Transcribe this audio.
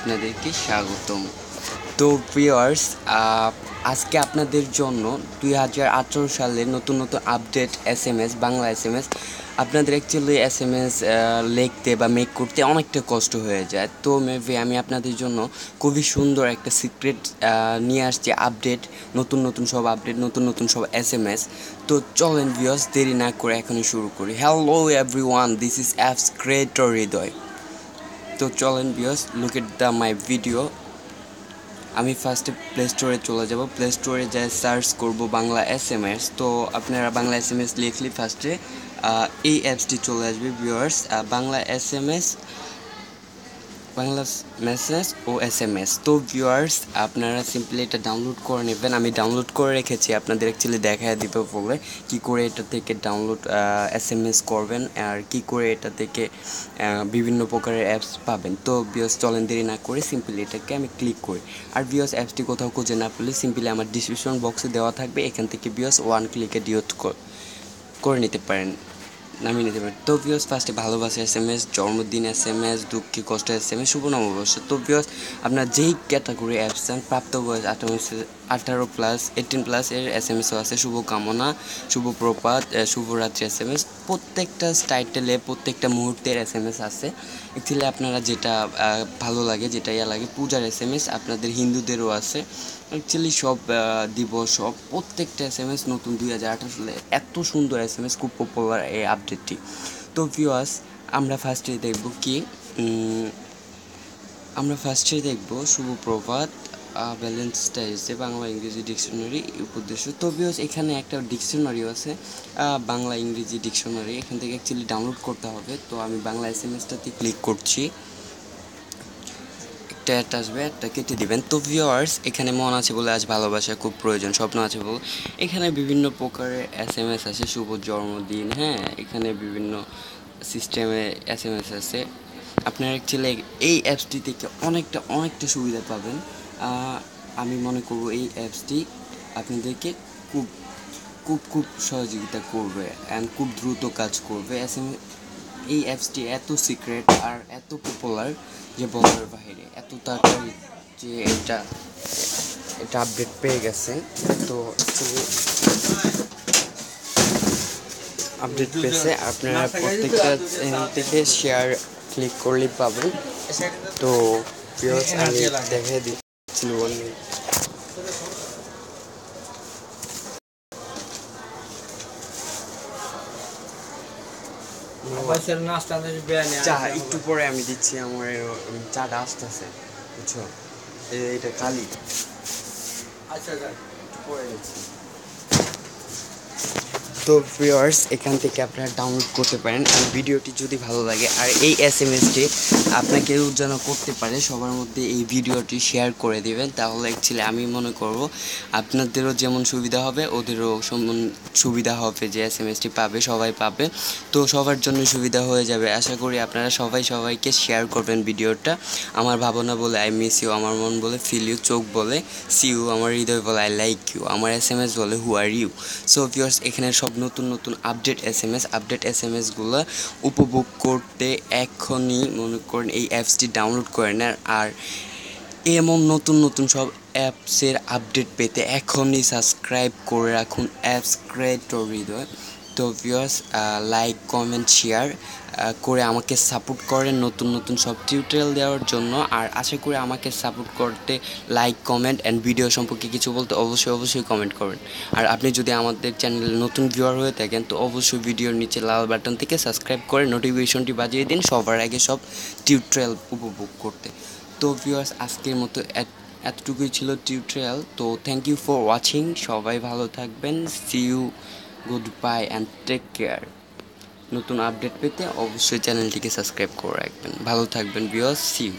আপনাদেরকে স্বাগতম। তো ভিওয়ার্স আজকে আপনাদের জন্য দুই হাজার আঠেরো সালের নতুন নতুন update S M S Bangla S M S আপনাদের অ্যাকচুয়ালি এস এম এস লিখতে বা মেক করতে অনেকটা কষ্ট হয়ে যায়। তো মেবি আমি আপনাদের জন্য খুবই সুন্দর একটা সিক্রেট নিয়ে আসছি আপডেট নতুন নতুন সব আপডেট নতুন নতুন সব এস এম এস তো চলেন ভিওস দেরি না করে এখনই শুরু করি। Hello everyone this is apps creator Hriday তো চলেন বিয়স look at the my video আমি ফার্স্টে প্লে স্টোরে চলে যাব। প্লে স্টোরে যাই সার্চ করব বাংলা এস এম এস তো আপনারা বাংলা এস এম এস লিখলে ফার্স্টে এই অ্যাপসটি চলে আসবে viewers Bangla S M S Bangla message ও এস এম এস তো ভিউয়ার্স আপনারা সিম্পলি এটা ডাউনলোড করে নেবেন। আমি ডাউনলোড করে রেখেছি, আপনাদের অ্যাকচুয়ালি দেখা দিবে বলে কি করে এটা থেকে ডাউনলোড এস এম এস করবেন আর কি করে এটা থেকে বিভিন্ন প্রকারের অ্যাপস পাবেন। তো বিয়স চলেন দেরি না করে সিম্পলি এটাকে আমি ক্লিক করি। আর বিয়স অ্যাপসটি কোথাও খুঁজে না পেলে সিম্পলি আমার ডিসক্রিপশন বক্সে দেওয়া থাকবে। এখান থেকে বিয়স ওয়ান ক্লিকে ডিওট করে নিতে পারেন। নামিয়ে নিতে পারেন তো ভিওস ফার্স্টে ভালোবাসা এস এম এস জন্মদিন এস এম এস দুঃখী কষ্ট এস এম এস শুভ নববর্ষ। তো ভিওস আপনার যেই ক্যাটাগরি অ্যাপস চান প্রাপ্ত বয়স আঠারো আঠারো প্লাস এইটিন প্লাস এর এস এম এসও আছে। শুভ কামনা, শুভ প্রপাত শুভরাত্রি এস এম এস প্রত্যেকটা টাইটেলে, প্রত্যেকটা মুহূর্তের এস এম এস আছে। অ্যাকচুয়ালি আপনারা যেটা ভালো লাগে, যেটা ইয়া লাগে, পূজার এস এম এস আপনাদের হিন্দুদেরও আছে। অ্যাকচুয়ালি সব দিবস, সব প্রত্যেকটা এস এম এস নতুন দুই হাজার আঠারো সালে এত সুন্দর এস এম এস খুব পপুলার এই আপডেটটি তো ভিওয়াস আমরা ফার্স্টে দেখব কি আমরা ফার্স্টে দেখব শুভ প্রভাত ব্যালেন্স স্টাইলসে বাংলা ইংরেজি ডিকশনারি উপদেশ। তো ভিওস এখানে একটা ডিকশনারিও আছে। বাংলা ইংরেজি ডিকশনারি এখান থেকে অ্যাকচুয়ালি ডাউনলোড করতে হবে। তো আমি বাংলা এস এম এসটাতে ক্লিক করছি। একটা অ্যাড আসবে, একটা কেটে দিবেন। তো ভিওয়ার্স এখানে মন আছে বলে আজ ভালোবাসা খুব প্রয়োজন, স্বপ্ন আছে বলে। এখানে বিভিন্ন প্রকারের এস এম এস আছে শুভ, জন্মদিন হ্যাঁ? এখানে বিভিন্ন সিস্টেমে এস এম এস আছে আপনার অ্যাকচুয়ালি এই অ্যাপসটি থেকে অনেকটা অনেকটা সুবিধা পাবেন। আমি মনে করব এই অ্যাপসটি আপনাদেরকে খুব খুব খুব সহযোগিতা করবে অ্যান্ড খুব দ্রুত কাজ করবে। এস এম এই অ্যাপসটি এত সিক্রেট আর এত পপুলার যে বলার বাইরে, এত তাড়াতাড়ি যে এটা এটা আপডেট পেয়ে গেছে। তো আপডেট পেয়েছে। আপনারা প্রত্যেকটা থেকে শেয়ার ক্লিক করলেই পাবেন। তো দিচ্ছি। ওয়ান চা একটু পরে আমি দিচ্ছি আমার চাটা আসতেছে বুঝছ এটা কালি আচ্ছা আচ্ছা একটু পরে দিচ্ছি তো ভিউয়ার্স এখান থেকে আপনারা ডাউনলোড করতে পারেন। আর ভিডিওটি যদি ভালো লাগে, আর এই এস এম এসটি আপনাকে উজ্জ্বল করতে পারে, সবার মধ্যে এই ভিডিওটি শেয়ার করে দিবেন। তাহলে অ্যাকচুয়ালি আমি মনে করব, আপনাদেরও যেমন সুবিধা হবে, ওদেরও সুবিধা হবে যে এস এম এসটি পাবে, সবাই পাবে। তো সবার জন্য সুবিধা হয়ে যাবে। আশা করি আপনারা সবাই সবাইকে শেয়ার করবেন ভিডিওটা। আমার ভাবনা বলে আই মিস ইউ আমার মন বলে ফিল ইউ চোখ বলে সি ইউ আমার হৃদয় বলে আই লাইক ইউ আমার এস এম এস বলে who are you so viewers এখানে সব নতুন নতুন update S M S update S M এসগুলো উপভোগ করতে এখনই মনে করেন এই অ্যাপসটি ডাউনলোড করে নেন। আর এমন নতুন নতুন সব অ্যাপসের আপডেট পেতে এখনই সাবস্ক্রাইব করে রাখুন অ্যাপস ক্রেটর হৃদয় তো ভিউয়ার্স লাইক কমেন্ট শেয়ার করে আমাকে সাপোর্ট করেন নতুন নতুন সব টিউটোরিয়াল দেওয়ার জন্য। আর আশা করি আমাকে সাপোর্ট করতে লাইক কমেন্ট অ্যান্ড ভিডিও সম্পর্কে কিছু বলতে অবশ্যই অবশ্যই কমেন্ট করেন। আর আপনি যদি আমাদের চ্যানেলে নতুন ভিউয়ার হয়ে থাকেন, তো অবশ্যই ভিডিওর নিচে লাল বাটন থেকে সাবস্ক্রাইব করে নোটিফিকেশনটি বাজিয়ে দিন সবার আগে সব টিউটোরিয়াল উপভোগ করতে। তো ভিউয়ার্স আজকের মতো এতটুকুই ছিল টিউটোরিয়াল তো থ্যাংক ইউ ফর ওয়াচিং সবাই ভালো থাকবেন। See you goodbye and take care নতুন আপডেট পেতে অবশ্যই চ্যানেলটিকে সাবস্ক্রাইব করে রাখবেন। ভালো থাকবেন বিয়স সি ইউ